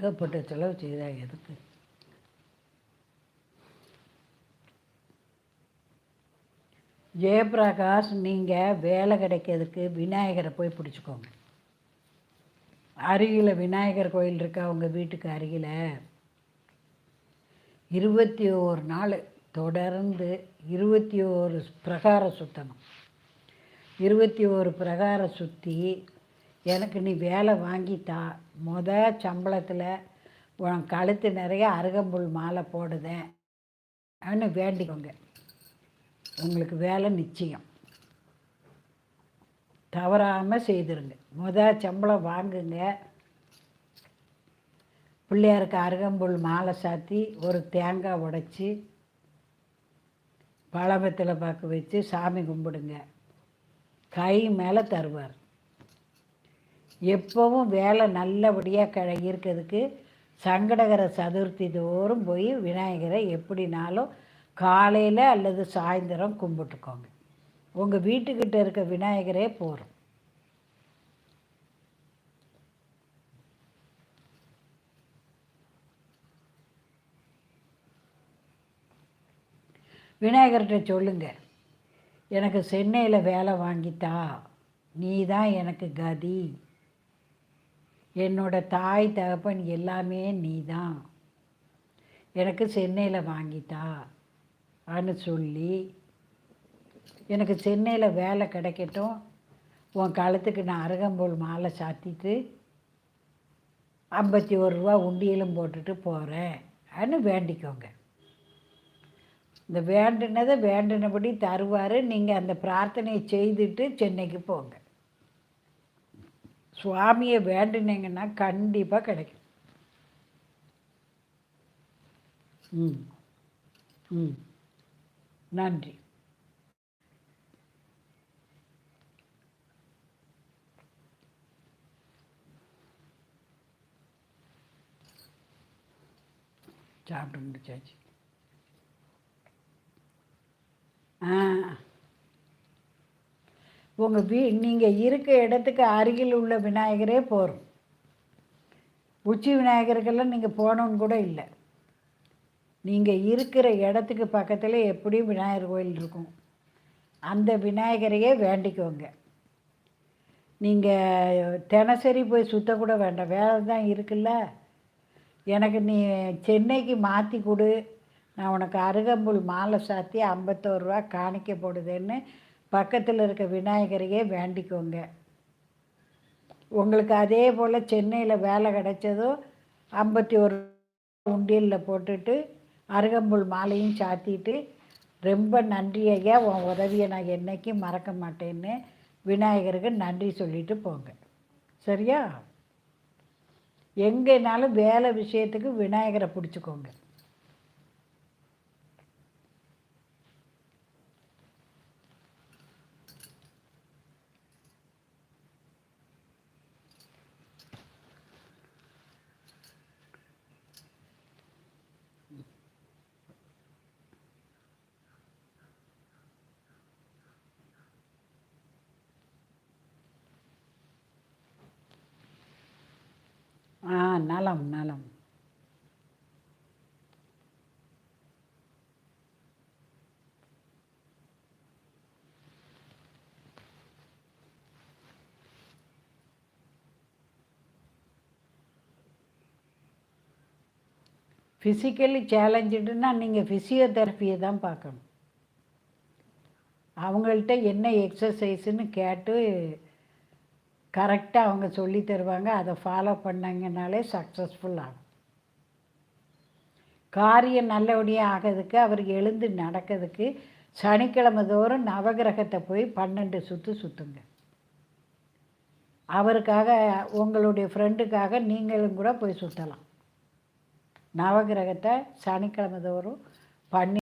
ஏகப்பட்ட செலவு செய்தாங்க எதுக்கு? ஜெயபிரகாஷ் நீங்கள் வேலை கிடைக்கிறதுக்கு விநாயகரை போய் பிடிச்சிக்கோங்க. அருகில் விநாயகர் கோயில் இருக்கா உங்கள் வீட்டுக்கு அருகில்? இருபத்தி ஓரு நாள் தொடர்ந்து இருபத்தி ஓரு பிரகாரம் சுற்றணும் இருபத்தி ஓரு பிரகாரம் சுற்றி எனக்கு நீ வேலை வாங்கித்தா முத சம்பளத்தில் உன் கழுத்து நிறைய அருகம்புல் மாலை போடுதேன் அப்படின்னு வேண்டிக்கோங்க. உங்களுக்கு வேலை நிச்சயம். தவறாமல் செய்திருங்க. முத சம்பளம் வாங்குங்க. பிள்ளையாருக்கு அருகம்புல் மாலை சாத்தி ஒரு தேங்காய் உடைச்சி பழபத்தில் பார்க்க வச்சு சாமி கும்பிடுங்க. கை மேலே தருவார். எப்போவும் வேலை நல்லபடியாக க இருக்கிறதுக்கு சங்கடகர சதுர்த்தி தோறும் போய் விநாயகரை எப்படினாலும் காலையில் அல்லது சாயந்தரம் கும்பிட்டுக்கோங்க. உங்கள் வீட்டுக்கிட்ட இருக்க விநாயகரே போகிறோம் விநாயகர்கிட்ட சொல்லுங்க எனக்கு சென்னையில் வேலை வாங்கித்தா நீ தான் எனக்கு கதி. என்னோட தாய் தகப்பன் எல்லாமே நீ தான் எனக்கு சென்னையில் வாங்கிட்டா அன்னு சொல்லி எனக்கு சென்னையில் வேலை கிடைக்கட்டும் உன் கழுத்துக்கு நான் அருகம்போல் மாலை சாத்திட்டு ஐம்பத்தி ஒரு ரூபா உண்டியலும் போட்டுட்டு போகிறேன் அன்னு வேண்டிக்கோங்க. இந்த வேண்டினதை வேண்டினபடி தருவார். நீங்கள் அந்த பிரார்த்தனையை செய்துட்டு சென்னைக்கு போங்க. சுவாமியை வேண்டினீங்கன்னா கண்டிப்பாக கிடைக்கும். ம். ம். நன்றி. சாப்பிட்டு முடிச்சாச்சு. உங்கள் வீ நீங்கள் இருக்க இடத்துக்கு அருகில் உள்ள விநாயகரே போகிறோம் உச்சி விநாயகருக்கெல்லாம் நீங்கள் போகணுன்னு கூட இல்லை. நீங்கள் இருக்கிற இடத்துக்கு பக்கத்தில் எப்படியும் விநாயகர் கோயில் இருக்கும். அந்த விநாயகரையே வேண்டிக்கோங்க. நீங்கள் தினசரி போய் சுற்றக்கூட வேண்டாம். வேலை தான் இருக்குல்ல? எனக்கு நீ சென்னைக்கு மாற்றி கொடு. நான் உனக்கு அருகம்புல் மாலை சாத்தி ஐம்பத்தோருவா காணிக்க போடுதேன்னு பக்கத்தில் இருக்க விநாயகரையே வேண்டிக்கோங்க. உங்களுக்கு அதே போல் சென்னையில் வேலை கிடைச்சதோ ஐம்பத்தி ஒரு உண்டியலில் போட்டுட்டு அருகம்புல் மாலையும் சாத்திட்டு ரொம்ப நன்றி ஐயா உன் உதவியை நான் என்றைக்கும் மறக்க மாட்டேன்னு விநாயகருக்கு நன்றி சொல்லிட்டு போங்க. சரியா? எங்கேனாலும் வேலை விஷயத்துக்கு விநாயகரை பிடிச்சிக்கோங்க. நலம் நலம். ஃபிசிக்கலி சேலஞ்சுடுன்னா நீங்கள் ஃபிசியோதெரப்பியை தான் பார்க்கணும். அவங்கள்ட்ட என்ன எக்ஸசைஸுன்னு கேட்டு கரெக்டாக அவங்க சொல்லி தருவாங்க அதை ஃபாலோ பண்ணாங்கனாலே சக்ஸஸ்ஃபுல் ஆகும். காரியம் நல்லபடியாக ஆகிறதுக்கு அவருக்கு எழுந்து நடக்கிறதுக்கு சனிக்கிழமை தோறும் நவகிரகத்தை போய் பன்னெண்டு சுற்று சுற்றுங்க அவருக்காக உங்களுடைய ஃப்ரெண்டுக்காக நீங்களும் கூட போய் சுற்றலாம் நவகிரகத்தை சனிக்கிழமை தோறும் பண்ணி